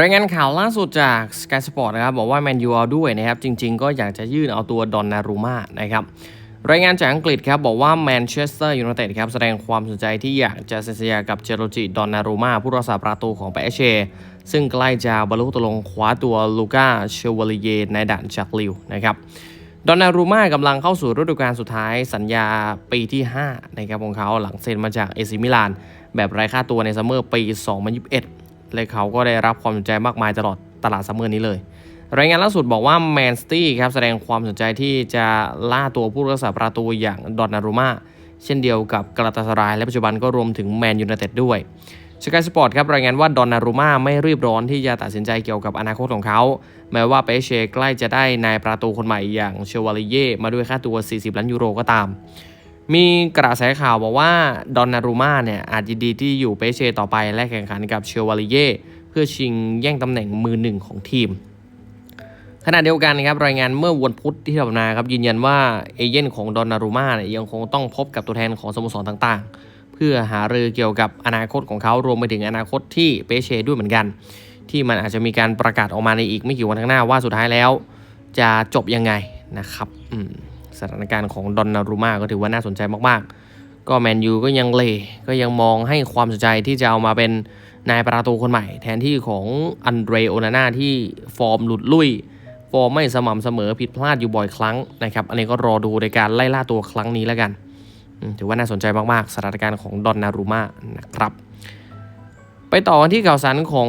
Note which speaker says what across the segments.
Speaker 1: รายงานข่าวล่าสุดจาก Sky Sport นะครับบอกว่าแมนยูเอาด้วยนะครับจริง ๆ ก็อยากจะยื่นเอาตัวดอนนารูมานะครับรายงานจากอังกฤษครับบอกว่าแมนเชสเตอร์ยูไนเต็ดครับแสดงความสนใจที่อยากจะเซ็นสัญญากับเจโรจิดอนนารูมาผู้รักษาประตูของเปเชซึ่งใกล้จะบรรลุตกลงคว้าตัวลูก้าเชวลิเยในด่านจากลิวนะครับดอนนารูมากำลังเข้าสู่ฤดูกาลสุดท้ายสัญญาปีที่5นะครับของเขาหลังเซ็นมาจากเอซิมิลานแบบไร้ค่าตัวในซัมเมอร์ปี 2021 และเขาก็ได้รับความสนใจมากมายตลอดตลาดซัมเมอร์นี้เลย รายงานล่าสุดบอกว่าแมนสตี้ครับแสดงความสนใจที่จะล่าตัวผู้รักษาประตูอย่างดอนนารูมาเช่นเดียวกับกาลาตาสราย และปัจจุบันก็รวมถึงแมนยูไนเต็ดด้วยสกายสปอร์ตครับรายงานว่าดอนนารูมาไม่รีบร้อนที่จะตัดสินใจเกี่ยวกับอนาคตของเขา แม้ว่าเปเชใกล้จะได้นายประตูคนใหม่อย่างเชวาลิเย่มาด้วยค่าตัว 40 ล้านยูโรก็ตาม มีกระแสข่าวบอกว่าดอนนารูมาเนี่ยอาจยินดีที่อยู่เปเชต่อไปและแข่งขันกับเชวาลิเย่เพื่อชิงแย่งตำแหน่งมือหนึ่งของทีม ขณะเดียวกันนะครับรายงานเมื่อวันพุธที่ผ่านมาครับยืนยันว่าเอเย่นของดอนนารูมาเนี่ยยังคงต้องพบกับตัวแทนของสโมสรต่างๆ เพื่อหารือเกี่ยวกับอนาคตของเขารวมไปถึงอนาคตที่เปเชด้วยเหมือนกัน ที่มันอาจจะมีการประกาศออกมาในอีกไม่กี่วันข้างหน้าว่าสุดท้ายแล้ว จะจบยังไงนะครับ อืม สถานการณ์ของดอนนารูมาก็ถือว่าน่าสนใจมากๆ ก็แมนยูก็ยังเลก็ยังมองให้ความสนใจที่จะเอามาเป็นนายประตูคนใหม่ แทนที่ของอันเดรโอนาน่าที่ฟอร์มหลุดลุยฟอร์มไม่สม่ำเสมอผิดพลาดอยู่บ่อยครั้งนะครับ อันนี้ก็รอดูในการไล่ล่าตัวครั้งนี้แล้วกัน ถือว่าน่าสนใจมากๆสถานการณ์ของดอนนารูมานะครับ ไปต่อกันที่ข่าวสารของ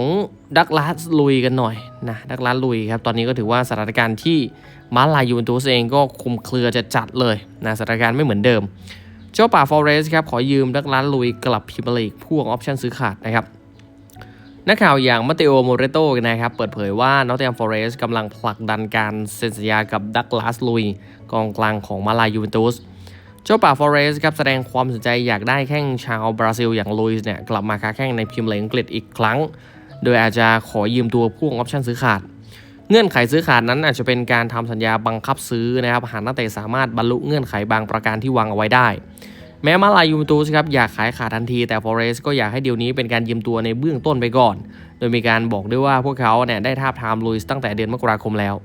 Speaker 1: ดักลาสลุยกันหน่อยนะดักลาสลุยครับตอนนี้ก็ถือว่าสถานการณ์ที่มาลายูเวนตุสเองก็คุมเครือจะจัดเลยนะสถานการณ์ไม่เหมือนเดิม เจ้าป่าฟอเรสครับขอยืมดักลาสลุยกลับพรีเมียร์ลีกพ่วงออปชั่นซื้อขาดนะครับนักข่าวอย่างมาเตโอโมเรโตนะครับเปิดเผยว่านอตติ h มฟอเรสกำลังผลักดันการเซ็นสัญญากับดักลาสลุยกองกลางของมาลายูเวนตุสเจ้าป่าฟอเรสครับแสดงความสนใจอยากได้แข้งชาวบราซิลอย่างลุยส์เนี่ยกลับมาค้าแข้งในพรีเมียร์ลีกอังกฤษอีกครั้ง โดยอาจจะขอยืมตัวพ่วงออปชันซื้อขาด เงื่อนไขซื้อขาดนั้นอาจจะเป็นการทำสัญญาบังคับซื้อนะครับหากนักเตะสามารถบรรลุเงื่อนไขบางประการที่วางเอาไว้ได้ แม้มาลายูเวนตุสครับอยากขายขาดทันที แต่ฟอเรสก็อยากให้เดียวนี้เป็นการยืมตัวในเบื้องต้นไปก่อน โดยมีการบอกด้วยว่าพวกเขาเนี่ยได้ทาบทามลุยส์ตั้งแต่เดือนมกราคมแล้ว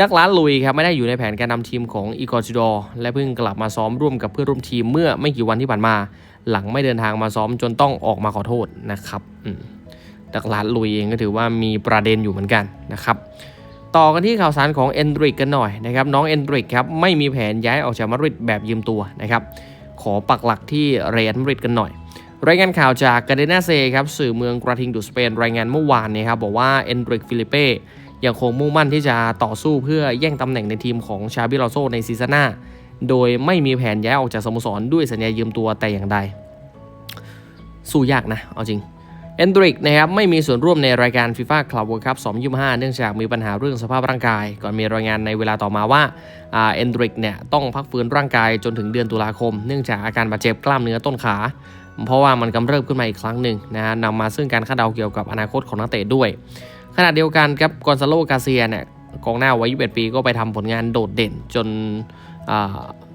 Speaker 1: ดักลาสลุยครับไม่ได้อยู่ในแผนการนำทีมของอีกอร์จิดอและเพิ่งกลับมาซ้อมร่วมกับเพื่อนร่วมทีมเมื่อไม่กี่วันที่ผ่านมา หลังไม่เดินทางมาซ้อมจนต้องออกมาขอโทษนะครับ อืมดักลาสลุยเองก็ถือว่ามีประเด็นอยู่เหมือนกันนะครับต่อกันที่ข่าวสารของเอนดริกกันหน่อยนะครับน้องเอนดริกครับไม่มีแผนย้ายออกจากมาดริดแบบยืมตัวนะครับขอปักหลักที่เรอัลมาดริดกันหน่อย รายงานข่าวจากกาเดนาเซครับสื่อเมืองกระทิงดูสเปน รายงานเมื่อวานนี้ครับบอกว่าเอนดริกฟิลิเป้ยังคงมุ่งมั่นที่จะต่อสู้เพื่อแย่งตำแหน่งในทีมของชาบิลอโซในซีซั่นหน้า โดยไม่มีแผนย้ายออกจากสโมสรด้วยสัญญายืมตัวแต่อย่างใด สู้ยากนะเอาจริง เอนดริกนะครับไม่มีส่วนร่วมในรายการ FIFA Club World Cup 2025 เนื่องจากมีปัญหาเรื่องสภาพร่างกาย ก่อนมีรายงานในเวลาต่อมาว่าเอนดริกเนี่ยต้องพักฟื้นร่างกายจนถึงเดือนตุลาคม เนื่องจากอาการบาดเจ็บกล้ามเนื้อต้นขา เพราะว่ามันกำเริบขึ้นมาอีกครั้งหนึ่งนะฮะนำมาซึ่งการคาดเดาเกี่ยวกับอนาคตของนักเตะด้วย ขณะเดียวกันครับกอนซาโลกาเซียเนี่ยกองหน้าวัย 21 ปีก็ไปทำผลงานโดดเด่นจน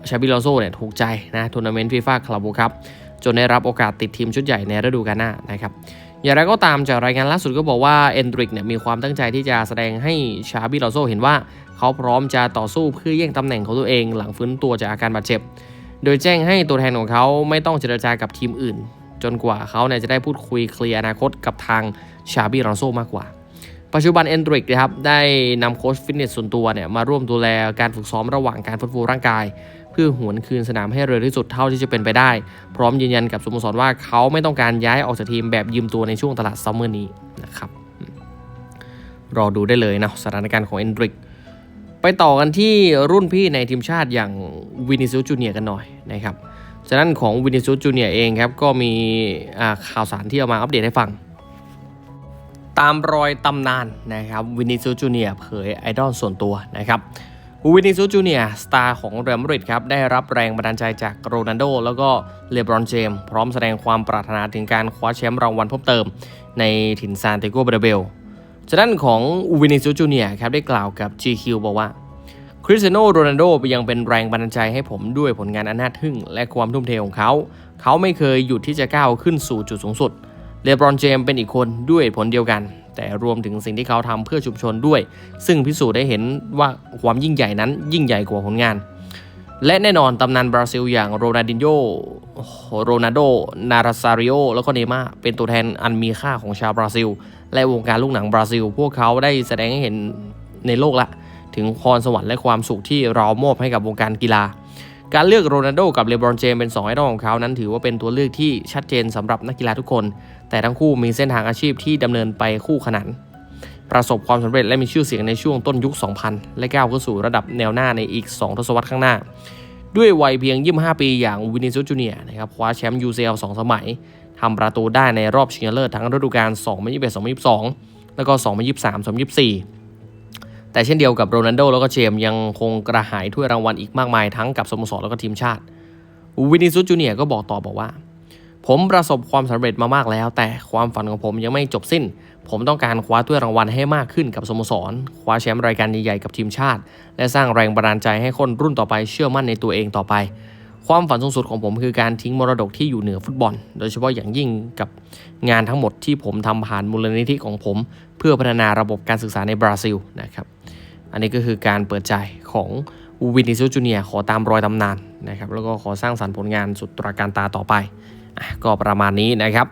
Speaker 1: ชาบิลอโซเนี่ยถูกใจนะทัวร์นาเมนต์ฟีฟ่าคลับครับจนได้รับโอกาสติดทีมชุดใหญ่ในฤดูกาลหน้านะครับ อย่างไรก็ตามจากรายงานล่าสุดก็บอกว่าเอนดริกเนี่ยมีความตั้งใจที่จะแสดงให้ชาบิลอโซเห็นว่า เขาพร้อมจะต่อสู้เพื่อแย่งตำแหน่งของตัวเอง หลังฟื้นตัวจากอาการบาดเจ็บ โดยแจ้งให้ตัวแทนของเขาไม่ต้องเจรจากับทีมอื่น จนกว่าเขาเนี่ยจะได้พูดคุยเคลียร์อนาคตกับทางชาบิลอโซมากกว่า ปัจจุบันเอนดริกนะครับได้นำโค้ชฟิตเนสส่วนตัวเนี่ยมาร่วมดูแลการฝึกซ้อมระหว่างการฟื้นฟูร่างกาย เพื่อหวนคืนสนามให้เร็วที่สุดเท่าที่จะเป็นไปได้ พร้อมยืนยันกับสโมสรว่าเขาไม่ต้องการย้ายออกจากทีมแบบยืมตัวในช่วงตลาดซัมเมอร์นี้นะครับรอดูได้เลยนะสถานการณ์ของเอนดริกไปต่อกันที่รุ่นพี่ในทีมชาติอย่างวินิซูจูเนียกันหน่อยนะครับฉะนั้นของวินิซูจูเนียเองครับก็มีข่าวสารที่เอามาอัปเดตให้ฟัง ตามรอยตำนานนะครับวินิซูจูเนียเผยไอดอลส่วนตัวนะครับ วินิซูจูเนียสตาร์ของเรอัลมาดริดครับ ได้รับแรงบันดาลใจจากโรนัลโด แล้วก็เลบรอนเจมพร้อมแสดงความปรารถนาถึงการคว้าแชมป์รางวัลเพิ่มเติม ในถิ่นซานเตโกเบรเบลฉะนั้นของวินิซูจูเนียครับได้กล่าวกับ GQ บอกว่าคริสเตียโนโรนัลโดยังเป็นแรงบันดาลใจให้ผมด้วยผลงานอันน่าทึ่ง และความทุ่มเทของเขา เขาไม่เคยหยุดที่จะก้าวขึ้นสู่จุดสูงสุดเลบรอนเจมเป็นอีกคนด้วยผลเดียวกัน แต่รวมถึงสิ่งที่เขาทำเพื่อชุมชนด้วย ซึ่งพิสูจน์ได้เห็นว่าความยิ่งใหญ่นั้นยิ่งใหญ่กว่าผลงาน และแน่นอนตำนานบราซิลอย่างโรนัลดินโญโรนัลโด นาราซาริโอ แล้วก็เนม่าเป็นตัวแทนอันมีค่าของชาวบราซิล และวงการลูกหนังบราซิล พวกเขาได้แสดงให้เห็นในโลกละ ถึงพรสวรรค์และความสุขที่เรามอบให้กับวงการกีฬา การเลือกโรนัลโดกับเลบรอนเจมเป็น2ไอดอลของเขานั้นถือว่าเป็นตัวเลือกที่ชัดเจนสำหรับนักกีฬาทุกคน แต่ทั้งคู่มีเส้นทางอาชีพที่ดำเนินไปคู่ขนานประสบความสำเร็จและมีชื่อเสียงในช่วงต้นยุค 2000 และก้าวเข้าสู่ระดับแนวหน้าในอีก 2 ทศวรรษข้างหน้า ด้วยวัยเพียง 25 ปีอย่างวินิซูจูเนียนะครับคว้าแชมป์ UCL 2 สมัยทำประตูได้ในรอบชิงชนะเลิศทั้งฤดูกาล 2021-2022 แล้วก็ 2023-2024 แต่เช่นเดียวกับโรนัลโดแล้วก็เจมยังคงกระหายถ้วยรางวัลอีกมากมายทั้งกับสโมสรแล้วก็ทีมชาติ วินิซูจูเนียก็บอกต่อบอกว่า ผมประสบความสำเร็จมามากแล้ว แต่ความฝันของผมยังไม่จบสิ้น ผมต้องการคว้าถ้วยรางวัลให้มากขึ้นกับสโมสร คว้าแชมป์รายการใหญ่ๆกับทีมชาติ และสร้างแรงบันดาลใจให้คนรุ่นต่อไปเชื่อมั่นในตัวเองต่อไป ความฝันสูงสุดของผมคือการทิ้งมรดกที่อยู่เหนือฟุตบอล โดยเฉพาะอย่างยิ่งกับงานทั้งหมดที่ผมทำผ่านมูลนิธิของผม เพื่อพัฒนาระบบการศึกษาในบราซิลนะครับ อันนี้ก็คือการเปิดใจของวินิซูจูเนียขอตามรอยตำนานนะครับ แล้วก็ขอสร้างสรรค์ผลงานสุดตราการตาต่อไปอก็ประมาณนี้นะครับ